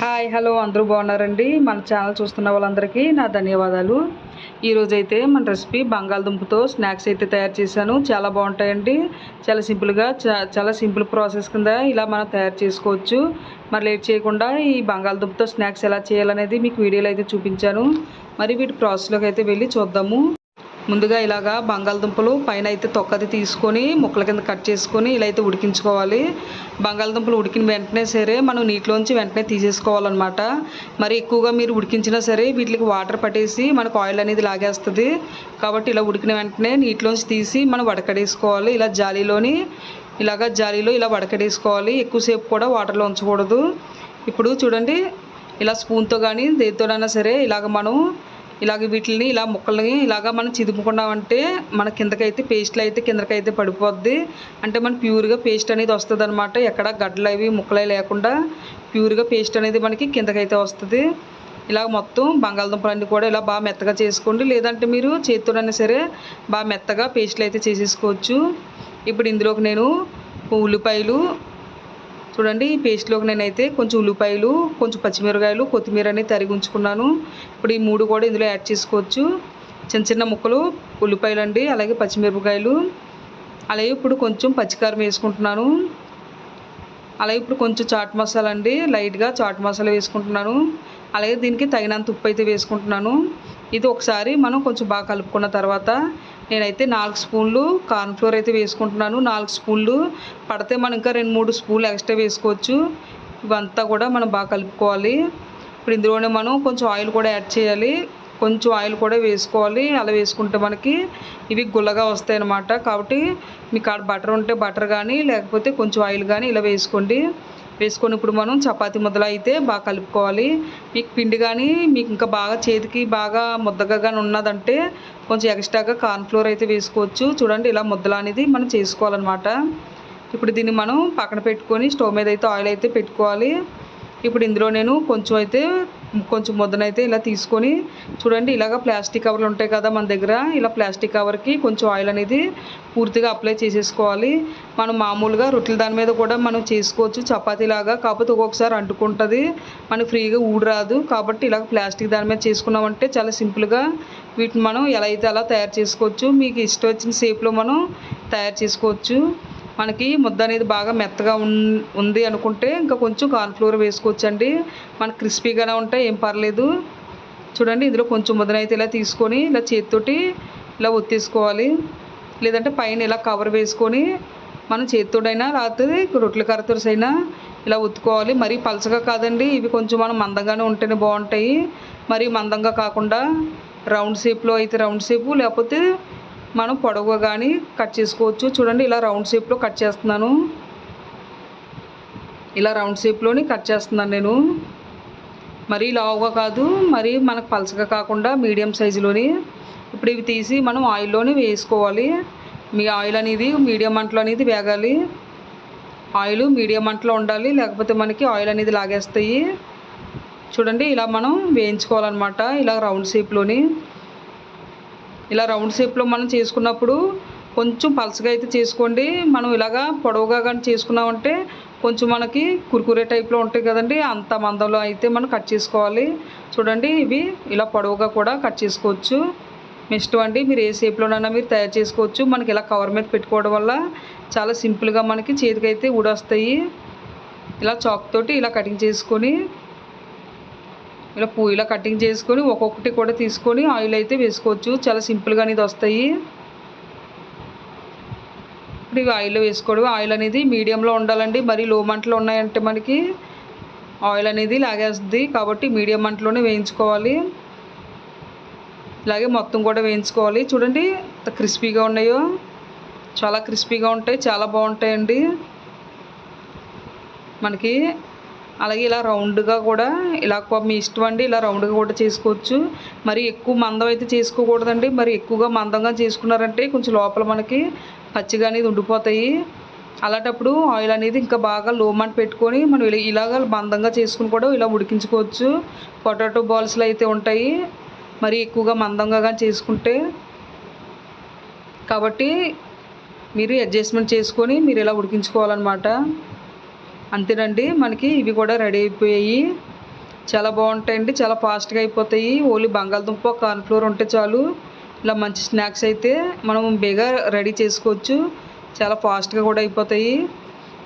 Hi hello అందరూ బాగున్నారండి. మన ఛానల్ చూస్తున్న వాళ్ళందరికీ నా ధన్యవాదాలు. ఈరోజైతే మన రెసిపీ బంగాళదుంపతో స్నాక్స్ అయితే తయారు చేశాను. చాలా బాగుంటాయండి. చాలా సింపుల్గా చాలా సింపుల్ ప్రాసెస్ కింద ఇలా మనం తయారు చేసుకోవచ్చు. మరి లేట్ చేయకుండా ఈ బంగాళదుంపతో స్నాక్స్ ఎలా చేయాలనేది మీకు వీడియోలో అయితే చూపించాను. మరి వీటి ప్రాసెస్లోకి అయితే వెళ్ళి చూద్దాము. ముందుగా ఇలాగా బంగాళదుంపలు పైన అయితే తొక్కది తీసుకొని ముక్కల కింద కట్ చేసుకొని ఇలా అయితే ఉడికించుకోవాలి. బంగాళదుంపలు ఉడికిన వెంటనే సరే మనం నీటిలోంచి వెంటనే తీసేసుకోవాలన్నమాట. మరి ఎక్కువగా మీరు ఉడికించినా సరే వీటికి వాటర్ పట్టేసి మనకు ఆయిల్ అనేది లాగేస్తుంది. కాబట్టి ఇలా ఉడికిన వెంటనే నీటిలోంచి తీసి మనం వడకడేసుకోవాలి. ఇలా జాలీలోని ఇలాగ జాలీలో ఇలా వడకడేసుకోవాలి. ఎక్కువసేపు కూడా వాటర్లో ఉంచకూడదు. ఇప్పుడు చూడండి ఇలా స్పూన్తో కానీ దేనితోనైనా సరే ఇలాగ మనం ఇలాగ వీటిని ఇలా ముక్కల్ని ఇలాగ మనం చిదుముకున్నామంటే మన కిందకైతే పేస్ట్లు అయితే కిందకైతే పడిపోద్ది. అంటే మన ప్యూర్గా పేస్ట్ అనేది వస్తుంది అనమాట ఎక్కడ గడ్డలు అవి ముక్కలు అవి లేకుండా ప్యూర్గా పేస్ట్ అనేది మనకి కిందకైతే వస్తుంది. ఇలా మొత్తం బంగాళదుంపలన్నీ కూడా ఇలా బాగా మెత్తగా చేసుకోండి. లేదంటే మీరు చేతితోనైనా సరే బాగా మెత్తగా పేస్ట్లు అయితే చేసేసుకోవచ్చు. ఇప్పుడు ఇందులోకి నేను ఉల్లిపాయలు చూడండి ఈ పేస్ట్లోకి నేనైతే కొంచెం ఉల్లిపాయలు కొంచెం పచ్చిమిరకాయలు కొత్తిమీర అనేది తరిగి ఉంచుకున్నాను. ఇప్పుడు ఈ మూడు కూడా ఇందులో యాడ్ చేసుకోవచ్చు. చిన్న చిన్న ముక్కలు ఉల్లిపాయలు అండి అలాగే పచ్చిమిరపకాయలు. అలాగే ఇప్పుడు కొంచెం పచ్చికారం వేసుకుంటున్నాను. అలాగే ఇప్పుడు కొంచెం చాట్ మసాలా అండి లైట్గా చాట్ మసాలా వేసుకుంటున్నాను. అలాగే దీనికి తగినంత ఉప్పు అయితే వేసుకుంటున్నాను. ఇది ఒకసారి మనం కొంచెం బాగా కలుపుకున్న తర్వాత నేనైతే నాలుగు స్పూన్లు కార్న్ఫ్లోర్ అయితే వేసుకుంటున్నాను. నాలుగు స్పూన్లు పడితే మనం ఇంకా రెండు మూడు స్పూన్లు ఎక్స్ట్రా వేసుకోవచ్చు. ఇవంతా కూడా మనం బాగా కలుపుకోవాలి. ఇప్పుడు ఇందులోనే మనం కొంచెం ఆయిల్ కూడా యాడ్ చేయాలి. కొంచెం ఆయిల్ కూడా వేసుకోవాలి. అలా వేసుకుంటే మనకి ఇవి గుల్లగా వస్తాయి అన్నమాట కాబట్టి మీకు ఆడ బటర్ ఉంటే బటర్ కానీ లేకపోతే కొంచెం ఆయిల్ కానీ ఇలా వేసుకోండి. వేసుకొని ఇప్పుడు మనం చపాతీ ముద్దలు అయితే బాగా కలుపుకోవాలి. మీకు పిండి కానీ మీకు ఇంకా బాగా చేతికి బాగా ముద్దగా కానీ ఉన్నదంటే కొంచెం ఎక్స్ట్రాగా కార్న్ఫ్లోర్ అయితే వేసుకోవచ్చు. చూడండి ఇలా ముద్దలు అనేది మనం చేసుకోవాలన్నమాట. ఇప్పుడు దీన్ని మనం పక్కన పెట్టుకొని స్టవ్ మీద అయితే ఆయిల్ అయితే పెట్టుకోవాలి. ఇప్పుడు ఇందులో నేను కొంచెం అయితే కొంచెం ముద్దనైతే ఇలా తీసుకొని చూడండి ఇలాగ ప్లాస్టిక్ కవర్లు ఉంటాయి కదా మన దగ్గర. ఇలా ప్లాస్టిక్ కవర్కి కొంచెం ఆయిల్ అనేది పూర్తిగా అప్లై చేసేసుకోవాలి. మనం మామూలుగా రొట్టెల దాని మీద కూడా మనం చేసుకోవచ్చు. చపాతీలాగా కాకపోతే ఒక్కొక్కసారి అంటుకుంటుంది. మనకి ఫ్రీగా ఊడి రాదు. కాబట్టి ఇలాగ ప్లాస్టిక్ దాని మీద చేసుకున్నామంటే చాలా సింపుల్గా వీటిని మనం ఎలా అయితే అలా తయారు చేసుకోవచ్చు మీకు ఇష్టం వచ్చిన షేప్లో మనం తయారు చేసుకోవచ్చు. మనకి ముద్ద అనేది బాగా మెత్తగా ఉన్- ఉంది అనుకుంటే ఇంకా కొంచెం కార్న్ఫ్లోర్ వేసుకోవచ్చండి. మనకి క్రిస్పీగానే ఉంటాయి ఏం పర్లేదు. చూడండి ఇందులో కొంచెం ముద్దనైతే ఇలా తీసుకొని ఇలా చేతితోటి ఇలా ఒత్తేసుకోవాలి. లేదంటే పైన ఇలా కవర్ వేసుకొని మనం చేతితోడైనా లేకపోతే రొట్టెల కర్రతో అయినా ఇలా ఒత్తుకోవాలి. మరీ పలచగా కాదండి ఇవి కొంచెం మనం మందంగానే ఉంటేనే బాగుంటాయి. మరీ మందంగా కాకుండా రౌండ్ షేప్లో అయితే రౌండ్ షేపు లేకపోతే మనం పొడవుగా కానీ కట్ చేసుకోవచ్చు. చూడండి ఇలా రౌండ్ షేప్లో కట్ చేస్తున్నాను. ఇలా రౌండ్ షేప్లోని కట్ చేస్తున్నాను నేను. మరీ లావుగా కాదు మరి మనకు పలసగా కాకుండా మీడియం సైజులోని ఇప్పుడు ఇవి తీసి మనం ఆయిల్లోనే వేసుకోవాలి. మీ ఆయిల్ అనేది మీడియం మంటలో అనేది వేగాలి. ఆయిల్ మీడియం మంటలో ఉండాలి లేకపోతే మనకి ఆయిల్ అనేది లాగేస్తాయి. చూడండి ఇలా మనం వేయించుకోవాలన్నమాట. ఇలా రౌండ్ షేప్లోని ఇలా రౌండ్ షేప్లో మనం చేసుకున్నప్పుడు కొంచెం పలచగా అయితే చేసుకోండి. మనం ఇలాగా పొడవుగా కానీ చేసుకున్నామంటే కొంచెం మనకి కురుకురే టైప్లో ఉంటాయి కదండి. అంత మందంలో అయితే మనం కట్ చేసుకోవాలి. చూడండి ఇవి ఇలా పొడవుగా కూడా కట్ చేసుకోవచ్చు. మీ ఇష్టం అండి మీరు ఏ షేప్లోనైనా మీరు తయారు చేసుకోవచ్చు. మనకి ఇలా కవర్ మీద పెట్టుకోవడం వల్ల చాలా సింపుల్గా మనకి చేతికైతే ఊడొస్తాయి. ఇలా చాక్ తోటి ఇలా కటింగ్ చేసుకొని ఇలా పూ ఇలా కటింగ్ చేసుకొని ఒక్కొక్కటి కూడా తీసుకొని ఆయిల్ అయితే వేసుకోవచ్చు. చాలా సింపుల్గా అనేది వస్తాయి. ఇప్పుడు ఇవి ఆయిల్లో వేసుకోవడం ఆయిల్ అనేది మీడియంలో ఉండాలండి. మరి లో మంటలు ఉన్నాయంటే మనకి ఆయిల్ అనేది లాగేస్తుంది. కాబట్టి మీడియం మంటలోనే వేయించుకోవాలి. ఇలాగే మొత్తం కూడా వేయించుకోవాలి. చూడండి ఎంత క్రిస్పీగా ఉన్నాయో. చాలా క్రిస్పీగా ఉంటాయి. చాలా బాగుంటాయండి. మనకి అలాగే ఇలా రౌండ్గా కూడా ఇలా మీ ఇష్టం అండి ఇలా రౌండ్గా కూడా చేసుకోవచ్చు. మరి ఎక్కువ మందం అయితే చేసుకోకూడదండి. మరి ఎక్కువగా మందంగా చేసుకున్నారంటే కొంచెం లోపల మనకి పచ్చిగా అనేది ఉండిపోతాయి. అలాంటప్పుడు ఆయిల్ అనేది ఇంకా బాగా లోమంట పెట్టుకొని మనం ఇలా ఇలాగ మందంగా చేసుకుని కూడా ఇలా ఉడికించుకోవచ్చు. పొటాటో బాల్స్లో అయితే ఉంటాయి. మరి ఎక్కువగా మందంగా కానీ చేసుకుంటే. కాబట్టి మీరు అడ్జస్ట్మెంట్ చేసుకొని మీరు ఇలా ఉడికించుకోవాలన్నమాట. అంతేనండి మనకి ఇవి కూడా రెడీ అయిపోయాయి. చాలా బాగుంటాయండి చాలా ఫాస్ట్గా అయిపోతాయి. ఓన్లీ బంగాళదుంప కార్న్ఫ్లోర్ ఉంటే చాలు. ఇలా మంచి స్నాక్స్ అయితే మనం బేగా రెడీ చేసుకోవచ్చు. చాలా ఫాస్ట్గా కూడా అయిపోతాయి.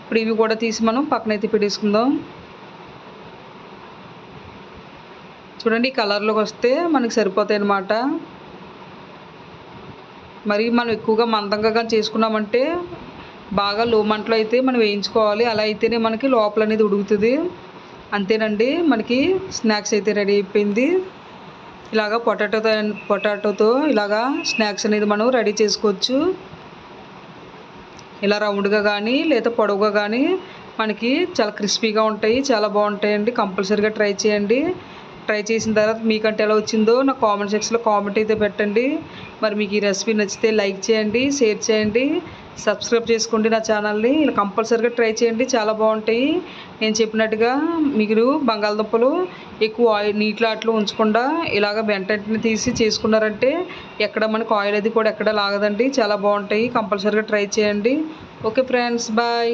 ఇప్పుడు ఇవి కూడా తీసి మనం పక్కనైతే పెట్టేసుకుందాం. చూడండి ఈ కలర్లోకి వస్తే మనకి సరిపోతాయి అన్నమాట. మరి మనం ఎక్కువగా మందంగా కానీ చేసుకున్నామంటే బాగా లో మంటలో అయితే మనం వేయించుకోవాలి. అలా అయితేనే మనకి లోపల అనేది ఉడుకుతుంది. అంతేనండి మనకి స్నాక్స్ అయితే రెడీ అయిపోయింది. ఇలాగా పొటాటోతో పొటాటోతో ఇలాగా స్నాక్స్ అనేది మనం రెడీ చేసుకోవచ్చు. ఇలా రౌండ్గా కానీ లేదా పొడవుగా కానీ మనకి చాలా క్రిస్పీగా ఉంటాయి చాలా బాగుంటాయండి. కంపల్సరీగా ట్రై చేయండి. ట్రై చేసిన తర్వాత మీకంటే ఎలా వచ్చిందో నా కామెంట్ సెక్షన్లో కామెంట్ అయితే పెట్టండి. మరి మీకు ఈ రెసిపీ నచ్చితే లైక్ చేయండి షేర్ చేయండి. సబ్స్క్రైబ్ చేసుకోండి నా ఛానల్ని. ఇలా కంపల్సరీగా ట్రై చేయండి. చాలా బాగుంటాయి. నేను చెప్పినట్టుగా మీరు బంగాళదుంపలు ఎక్కువ ఆయిల్ నీటిలో అట్లా ఉంచకుండా ఇలాగ వెంటనే తీసి చేసుకున్నారంటే ఎక్కడ మనకు ఆయిల్ అది కూడా ఎక్కడ లాగదండి. చాలా బాగుంటాయి. కంపల్సరీగా ట్రై చేయండి. Okay friends bye.